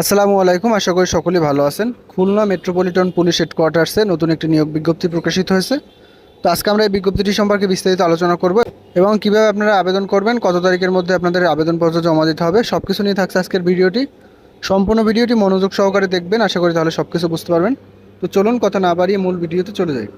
আসসালামু আলাইকুম, আশা করি সকলেই ভালো আছেন। খুলনা মেট্রোপলিটন পুলিশ হেডকোয়ার্টার্সে নতুন একটি নিয়োগ বিজ্ঞপ্তি প্রকাশিত হয়েছে। তো আজকে আমরা এই বিজ্ঞপ্তিটি সম্পর্কে বিস্তারিত আলোচনা করব এবং কীভাবে আপনারা আবেদন করবেন, কত তারিখের মধ্যে আপনাদের আবেদনপত্র জমা দিতে হবে সব কিছু নিয়ে থাকছে আজকের ভিডিওটি। সম্পূর্ণ ভিডিওটি মনোযোগ সহকারে দেখবেন, আশা করি তাহলে সব কিছু বুঝতে পারবেন। তো চলুন, কথা না বাড়িয়ে মূল ভিডিওতে চলে যাই।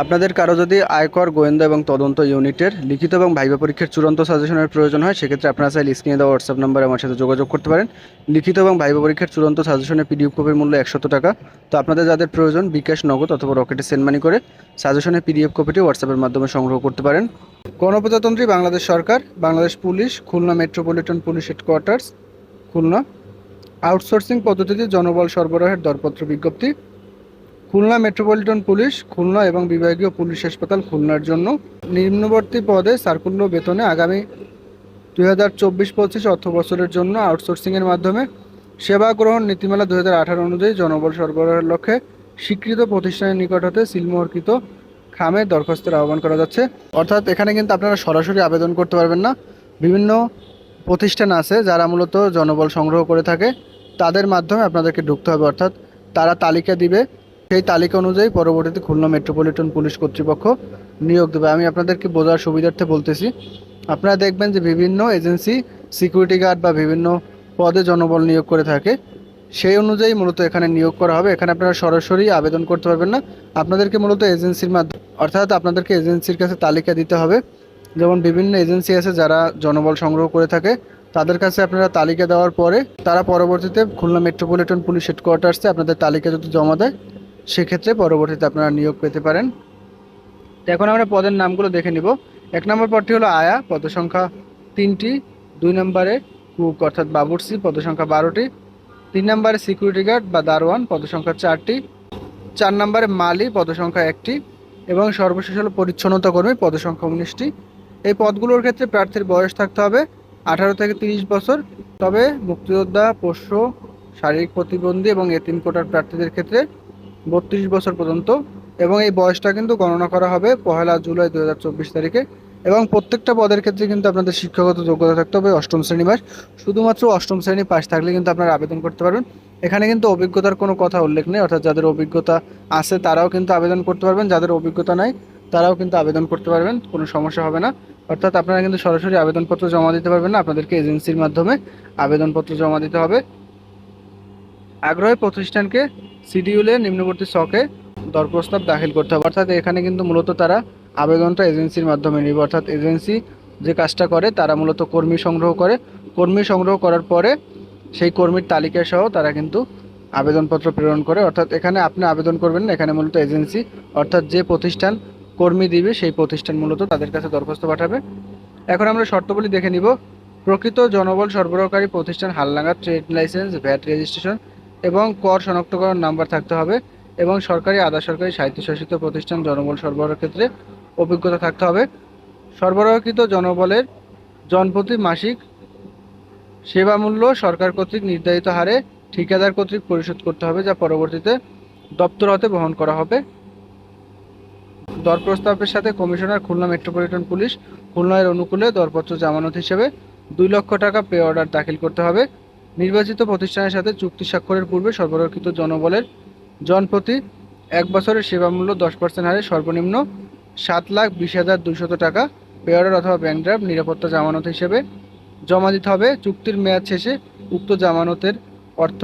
আপনাদের কারও যদি আয়কর গোয়েন্দা এবং তদন্ত ইউনিটের লিখিত এবং ভাইবা পরীক্ষার চূড়ান্ত সাজেশনের প্রয়োজন হয়, সেক্ষেত্রে আপনারা চাইলে স্ক্রিনে দেওয়া হোয়াটসঅ্যাপ নাম্বারে আমার সাথে যোগাযোগ করতে পারেন। লিখিত এবং ভাইবা পরীক্ষার চূড়ান্ত সাজেশনের পিডিএফ কপির মূল্য একশত টাকা। তো আপনাদের যাদের প্রয়োজন বিকাশ, নগদ অথবা রকেটে সেন্ড মানি করে, সাজেশনের পিডিএফ কপিটি হোয়াটসঅ্যাপের মাধ্যমে সংগ্রহ করতে পারেন। গণপ্রজাতন্ত্রী বাংলাদেশ সরকার, Bangladesh police, Khulna metropolitan police headquarters Khulna. Outsourcing পদ্ধতিতে জনবল সরবরাহের দরপত্র বিজ্ঞপ্তি। খুলনা মেট্রোপলিটন পুলিশ, খুলনা এবং বিভাগীয় পুলিশ হাসপাতাল খুলনার জন্য নিম্নবর্তী পদে সার্কুল্য বেতনে আগামী দুই হাজার চব্বিশ পঁচিশ অর্থ বছরের জন্য আউটসোর্সিংয়ের মাধ্যমে সেবা গ্রহণ নীতিমালা দু হাজার আঠারো অনুযায়ী জনবল সরবরাহের লক্ষ্যে স্বীকৃত প্রতিষ্ঠানের নিকট হতে সিলমোহরকৃত খামে দরখাস্তের আহ্বান করা যাচ্ছে। অর্থাৎ এখানে কিন্তু আপনারা সরাসরি আবেদন করতে পারবেন না। বিভিন্ন প্রতিষ্ঠান আছে যারা মূলত জনবল সংগ্রহ করে থাকে, তাদের মাধ্যমে আপনাদেরকে ঢুকতে হবে। অর্থাৎ তারা তালিকা দিবে সেই তালিকা অনুযায়ী পরবর্তীতে খুলনা মেট্রোপলিটন পুলিশ কর্তৃপক্ষ নিয়োগ দেবে। আমি আপনাদেরকে বোঝার সুবিধার্থে বলতেছি, আপনারা দেখবেন যে বিভিন্ন এজেন্সি সিকিউরিটি গার্ড বা বিভিন্ন পদে জনবল নিয়োগ করে থাকে। সেই অনুযায়ী মূলত এখানে নিয়োগ করা হবে। এখানে আপনারা সরাসরি আবেদন করতে পারবেন না। আপনাদেরকে মূলত এজেন্সির মাধ্যমে, অর্থাৎ আপনাদেরকে এজেন্সির কাছে তালিকা দিতে হবে। যেমন বিভিন্ন এজেন্সি আছে যারা জনবল সংগ্রহ করে থাকে, তাদের কাছে আপনারা তালিকা দেওয়ার পরে তারা পরবর্তীতে খুলনা মেট্রোপলিটন পুলিশ হেডকোয়ার্টার্সে আপনাদের তালিকা যদি জমা দেয় সেক্ষেত্রে পরবর্তীতে আপনারা নিয়োগ পেতে পারেন। তো এখন আমরা পদের নামগুলো দেখে নিব। এক নম্বর পদটি হলো আয়া পদ সংখ্যা তিনটি। দুই নম্বরে কুক, অর্থাৎ বাবুরসি পদ সংখ্যা বারোটি। তিন নম্বরে সিকিউরিটি গার্ড বা দারোয়ান পদ সংখ্যা চারটি। চার নম্বরে মালি পদ সংখ্যা একটি। এবং সর্বশেষ হলো পরিচ্ছন্নতা কর্মী পদ সংখ্যা উনিশটি। এই পদগুলোর ক্ষেত্রে প্রার্থীর বয়স থাকতে হবে আঠারো থেকে তিরিশ বছর। তবে মুক্তিযোদ্ধা, পোষ্য, শারীরিক প্রতিবন্ধী এবং এতিম কোটার প্রার্থীদের ক্ষেত্রে বত্রিশ বছর পর্যন্ত, এবং এই বয়সটা কিন্তু গণনা করা হবে পহেলা জুলাই দু হাজার চব্বিশ তারিখে। এবং প্রত্যেকটা পদের ক্ষেত্রে কিন্তু আপনাদের শিক্ষাগত যোগ্যতা থাকতে হবে অষ্টম শ্রেণি পাস শুধুমাত্র অষ্টম শ্রেণি পাস থাকলে কিন্তু আপনারা আবেদন করতে পারবেন। এখানে কিন্তু অভিজ্ঞতার কোনো কথা উল্লেখ নেই, অর্থাৎ যাদের অভিজ্ঞতা আছে তারাও কিন্তু আবেদন করতে পারবেন, যাদের অভিজ্ঞতা নাই তারাও কিন্তু আবেদন করতে পারবেন, কোনো সমস্যা হবে না। অর্থাৎ আপনারা কিন্তু সরাসরি আবেদনপত্র জমা দিতে পারবেন না, আপনাদেরকে এজেন্সির মাধ্যমে আবেদনপত্র জমা দিতে হবে। আগ্রহী প্রতিষ্ঠানকে সিডিউলে নিম্নবর্তী শখে দরপ্রস্তাব দাখিল করতে হবে। অর্থাৎ এখানে কিন্তু মূলত তারা আবেদনটা এজেন্সির মাধ্যমে নেবে। অর্থাৎ এজেন্সি যে কাজটা করে, তারা মূলত কর্মী সংগ্রহ করে। কর্মী সংগ্রহ করার পরে সেই কর্মীর তালিকা সহ তারা কিন্তু আবেদনপত্র প্রেরণ করে। অর্থাৎ এখানে আপনি আবেদন করবেন এখানে মূলত এজেন্সি। অর্থাৎ যে প্রতিষ্ঠান কর্মী দিবে, সেই প্রতিষ্ঠান মূলত তাদের কাছে দরখাস্ত পাঠাবে। এখন আমরা শর্তগুলি দেখে নিব। প্রকৃত জনবল সরবরাহকারী প্রতিষ্ঠান হালনাগাদ ট্রেড লাইসেন্স, ভ্যাট রেজিস্ট্রেশন এবং কর শনাক্তকরণ নাম্বার থাকতে হবে এবং সরকারি, আধা সরকারি স্বায়ত্তশাসিত প্রতিষ্ঠান জনবল সরবরাহের ক্ষেত্রে অভিজ্ঞতা থাকতে হবে। সরবরাহকৃত জনবলের জনপ্রতি মাসিক সেবা মূল্য সরকার কর্তৃক নির্ধারিত হারে ঠিকাদার কর্তৃক পরিশোধ করতে হবে, যা পরবর্তীতে দপ্তর হতে বহন করা হবে। দর প্রস্তাবের সাথে কমিশনার খুলনা মেট্রোপলিটন পুলিশ খুলনার অনুকূলে দরপত্র জামানত হিসেবে দুই লক্ষ টাকা পে অর্ডার দাখিল করতে হবে। নির্বাচিত প্রতিষ্ঠানের সাথে চুক্তি স্বাক্ষরের পূর্বে সরবরাহকৃত জনবলের জনপ্রতি এক বছরের সেবা মূল্য দশ পার্সেন্ট হারে সর্বনিম্ন সাত লাখ বিশ হাজার দুইশত টাকা পে অথবা ব্যাংক ড্রাফট নিরাপত্তা জামানত হিসেবে জমা দিতে হবে। চুক্তির মেয়াদ শেষে উক্ত জামানতের অর্থ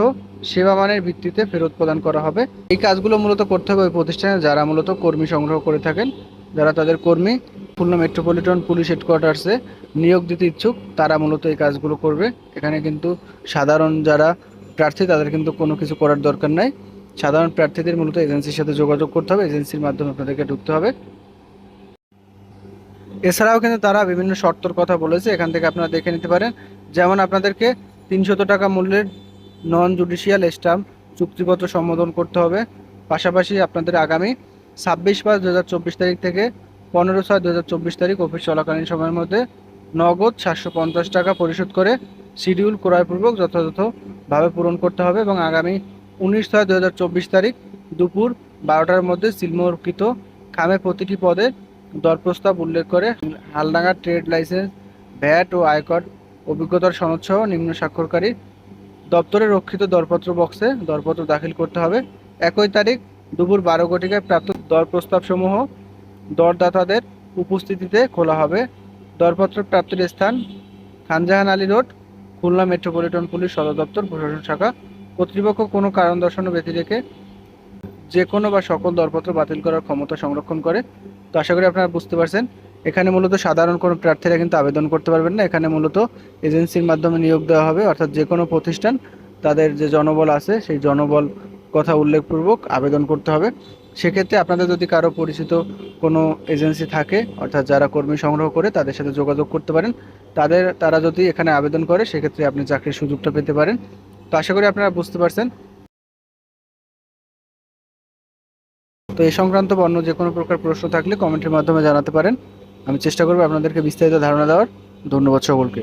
সেবামানের ভিত্তিতে ফেরত প্রদান করা হবে। এই কাজগুলো মূলত করতে হবে ওই প্রতিষ্ঠানে যারা মূলত কর্মী সংগ্রহ করে থাকেন, যারা তাদের কর্মী খুলনা মেট্রোপলিটন পুলিশ হেডকোয়ার্টার্সে নিয়োগ দিতে ইচ্ছুক, তারা মূলত এই কাজগুলো করবে। এখানে কিন্তু সাধারণ যারা প্রার্থী, তাদের কিন্তু কোনো কিছু করার দরকার নাই। সাধারণ প্রার্থীদের মূলত এজেন্সির সাথে যোগাযোগ করতে হবে, এজেন্সির মাধ্যমে আপনাদেরকে ঢুকতে হবে। এছাড়াও কিন্তু তারা বিভিন্ন শর্তর কথা বলেছে, এখান থেকে আপনারা দেখে নিতে পারেন। যেমন আপনাদেরকে তিনশত টাকা মূল্যের নন জুডিশিয়াল স্টাম্প চুক্তিপত্র সম্বোধন করতে হবে। পাশাপাশি আপনাদের আগামী ছাব্বিশ পাঁচ দু তারিখ থেকে পনেরো ছয় দু তারিখ অফিস চলাকালীন সময়ের মধ্যে নগদ সাতশো পঞ্চাশ টাকা পরিশোধ করে শিডিউল ক্রয়পূর্বক যথাযথভাবে পূরণ করতে হবে এবং আগামী উনিশ ছয় দু তারিখ দুপুর বারোটার মধ্যে সিলমোহরকৃত খামে প্রতিটি পদে দর প্রস্তাব উল্লেখ করে হালডাঙ্গা ট্রেড লাইসেন্স, ভ্যাট ও আয়কর অভিজ্ঞতার সনদ সহ নিম্ন স্বাক্ষরকারী দপ্তরে রক্ষিত দরপত্র বক্সে দরপত্র দাখিল করতে হবে। একই তারিখ দুপুর বারো ঘটিকায় প্রাপ্ত দর প্রস্তাবসমূহ দরদাতাদের উপস্থিতিতে খোলা হবে। দরপত্র প্রাপ্তির স্থান Khanjahan Ali road, Khulna metropolitan police সদর দপ্তর, প্রশাসন শাখা। কর্তৃপক্ষ কোনো কারণ দর্শানো ব্যতি রেখে যে কোনো বা সকল দরপত্র বাতিল করার ক্ষমতা সংরক্ষণ করে। তো আশা করি আপনারা বুঝতে পারছেন। এখানে মূলত সাধারণ কোনো প্রার্থীরা কিন্তু আবেদন করতে পারবেন না। এখানে মূলত এজেন্সির মাধ্যমে নিয়োগ দেওয়া হবে। অর্থাৎ যে কোনো প্রতিষ্ঠান তাদের যে জনবল আছে, সেই জনবল কথা উল্লেখপূর্বক আবেদন করতে হবে। সেক্ষেত্রে আপনাদের যদি কারও পরিচিত কোনো এজেন্সি থাকে, অর্থাৎ যারা কর্মী সংগ্রহ করে তাদের সাথে যোগাযোগ করতে পারেন। তাদের, তারা যদি এখানে আবেদন করে, সেক্ষেত্রে আপনি চাকরির সুযোগটা পেতে পারেন। তো আশা করি আপনারা বুঝতে পারছেন। তো এই সংক্রান্ত বা অন্য যে কোনো প্রকার প্রশ্ন থাকলে কমেন্টের মাধ্যমে জানাতে পারেন। আমি চেষ্টা করব আপনাদেরকে বিস্তারিত ধারণা দেওয়ার। ধন্যবাদ সকলকে।